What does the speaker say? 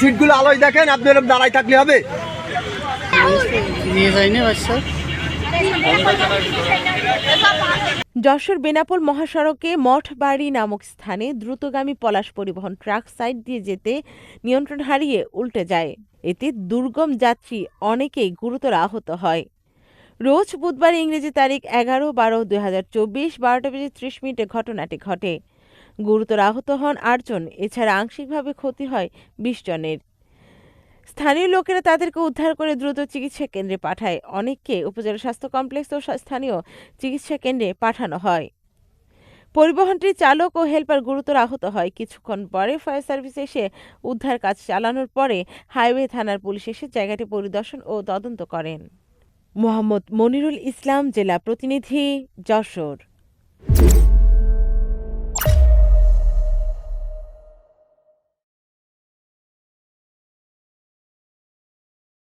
সিটগুলো আলোয় দেখেন আপনি এরকম দাঁড়ায় থাকলে হবে। নিয়ে যায়নি বাচ্চা। যশোর বেনাপোল মহাসড়কে মঠবাড়ি নামক স্থানে দ্রুতগামী পলাশ পরিবহন ট্রাক সাইড দিয়ে যেতে নিয়ন্ত্রণ হারিয়ে উল্টে যায়। এতে দুর্গম যাত্রী অনেকেই গুরুতর আহত হয়। রোজ বুধবার ইংরেজি তারিখ এগারো বারো দুই হাজার চব্বিশ, বারোটা বেজে ত্রিশ মিনিটে ঘটনাটি ঘটে। গুরুতর আহত হন আটজন, এছাড়া আংশিকভাবে ক্ষতি হয় বিশ জনের। স্থানীয় লোকেরা তাদেরকে উদ্ধার করে দ্রুত চিকিৎসা কেন্দ্রে পাঠায়। অনেককে উপজেলা স্বাস্থ্য কমপ্লেক্স ও স্থানীয় চিকিৎসা কেন্দ্রে পাঠানো হয়। পরিবহনটির চালক ও হেল্পার গুরুতর আহত হয়। কিছুক্ষণ পরে ফায়ার সার্ভিস এসে উদ্ধার কাজ চালানোর পরে হাইওয়ে থানার পুলিশ এসে জায়গাটি পরিদর্শন ও তদন্ত করেন। মোহাম্মদ মনিরুল ইসলাম জেলা প্রতিনিধি যশোর।